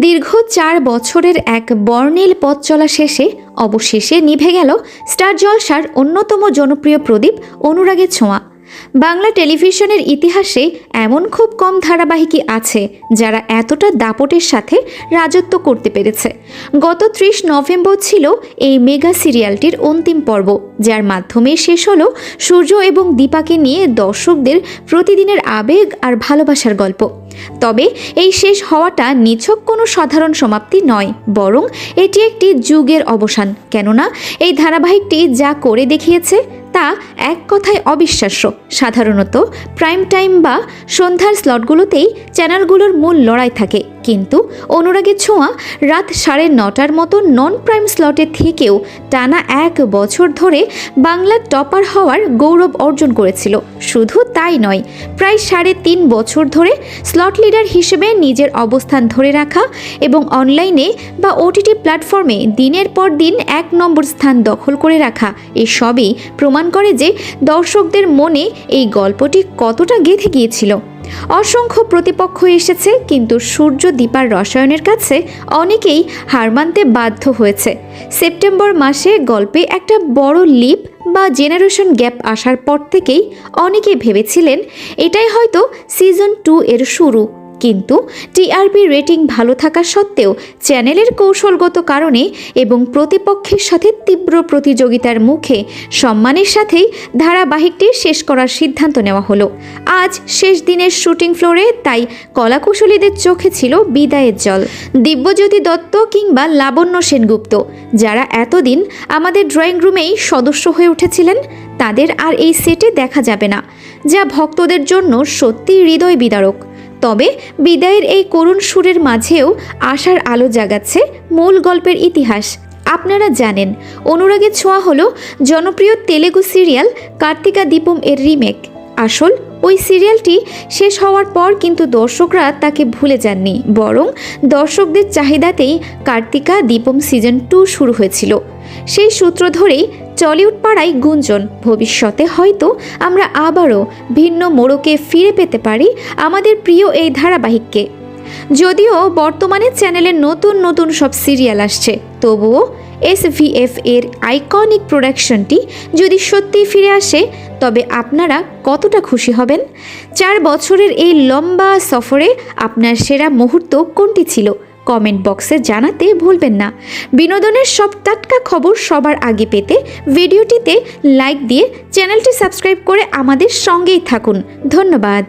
দীর্ঘ চার বছরের এক বর্ণিল পথ চলা শেষে অবশেষে নিভে গেল স্টার জলসার অন্যতম জনপ্রিয় প্রদীপ অনুরাগের ছোঁয়া। বাংলা টেলিভিশনের ইতিহাসে এমন খুব কম ধারাবাহিকই আছে যারা এতটা দাপটের সাথে রাজত্ব করতে পেরেছে। গত ত্রিশ নভেম্বর ছিল এই মেগা সিরিয়ালটির অন্তিম পর্ব, যার মাধ্যমে শেষ হলো সূর্য এবং দীপাকে নিয়ে দর্শকদের প্রতিদিনের আবেগ আর ভালোবাসার গল্প। তবে এই শেষ হওয়াটা নিছক কোনো সাধারণ সমাপ্তি নয়, বরং এটি একটি যুগের অবসান। কেননা এই ধারাবাহিকটি যা করে দেখিয়েছে তা এক কথায় অবিশ্বাস্য। সাধারণত প্রাইম টাইম বা সন্ধ্যার স্লটগুলোতেই চ্যানেলগুলোর মূল লড়াই থাকে। কিন্তু অনুরাগের ছোঁয়া রাত সাড়ে নটার মতো নন প্রাইম স্লটের থেকেও টানা এক বছর ধরে বাংলার টপার হওয়ার গৌরব অর্জন করেছিল। শুধু তাই নয়, প্রায় সাড়ে তিন বছর ধরে স্লট লিডার হিসেবে নিজের অবস্থান ধরে রাখা এবং অনলাইনে বা ওটিটি প্ল্যাটফর্মে দিনের পর দিন এক নম্বর স্থান দখল করে রাখা, এসবই প্রমাণ করে যে দর্শকদের মনে এই গল্পটি কতটা গেঁথে গিয়েছিল। অসংখ্য প্রতিপক্ষ এসেছে, কিন্তু সূর্য দীপার রসায়নের কাছে অনেকেই হার মানতে বাধ্য হয়েছে। সেপ্টেম্বর মাসে গল্পে একটা বড় লিপ বা জেনারেশন গ্যাপ আসার পর থেকেই অনেকে ভেবেছিলেন, এটাই হয়তো সিজন টু এর শুরু। কিন্তু টিআরপি রেটিং ভালো থাকা সত্ত্বেও চ্যানেলের কৌশলগত কারণে এবং প্রতিপক্ষের সাথে তীব্র প্রতিযোগিতার মুখে সম্মানের সাথেই ধারাবাহিকটি শেষ করার সিদ্ধান্ত নেওয়া হলো। আজ শেষ দিনের শুটিং ফ্লোরে তাই কলাকুশলীদের চোখে ছিল বিদায়ের জল। দিব্যজ্যোতি দত্ত কিংবা লাবণ্য সেনগুপ্ত, যারা এতদিন আমাদের ড্রয়িং রুমেই সদস্য হয়ে উঠেছিলেন, তাদের আর এই সেটে দেখা যাবে না, যা ভক্তদের জন্য সত্যি হৃদয় বিদারক। তবে বিদায়ের এই করুণ সুরের মাঝেও আশার আলো জাগাচ্ছে মূল গল্পের ইতিহাস। আপনারা জানেন, অনুরাগের ছোঁয়া হলো জনপ্রিয় তেলেগু সিরিয়াল কার্তিকা দীপম এর রিমেক। আসল, ওই সিরিয়ালটি শেষ হওয়ার পর কিন্তু দর্শকরা তাকে ভুলে যাননি, বরং দর্শকদের চাহিদাতেই কার্তিকা দীপম সিজন টু শুরু হয়েছিল। সেই সূত্র ধরেই টলিউড পাড়ায় গুঞ্জন, ভবিষ্যতে হয়তো আমরা আবারও ভিন্ন মোড়কে ফিরে পেতে পারি আমাদের প্রিয় এই ধারাবাহিককে। যদিও বর্তমানে চ্যানেলে নতুন নতুন সব সিরিয়াল আসছে, তবুও এসভিএফ এর আইকনিক প্রোডাকশনটি যদি সত্যিই ফিরে আসে, তবে আপনারা কতটা খুশি হবেন? চার বছরের এই লম্বা সফরে আপনার সেরা মুহূর্ত কোনটি ছিল? কমেন্ট বক্সে জানাতে ভুলবেন না। বিনোদনের সব টাটকা খবর সবার আগে পেতে ভিডিওটিতে লাইক দিয়ে চ্যানেলটি সাবস্ক্রাইব করে আমাদের সঙ্গেই থাকুন। ধন্যবাদ।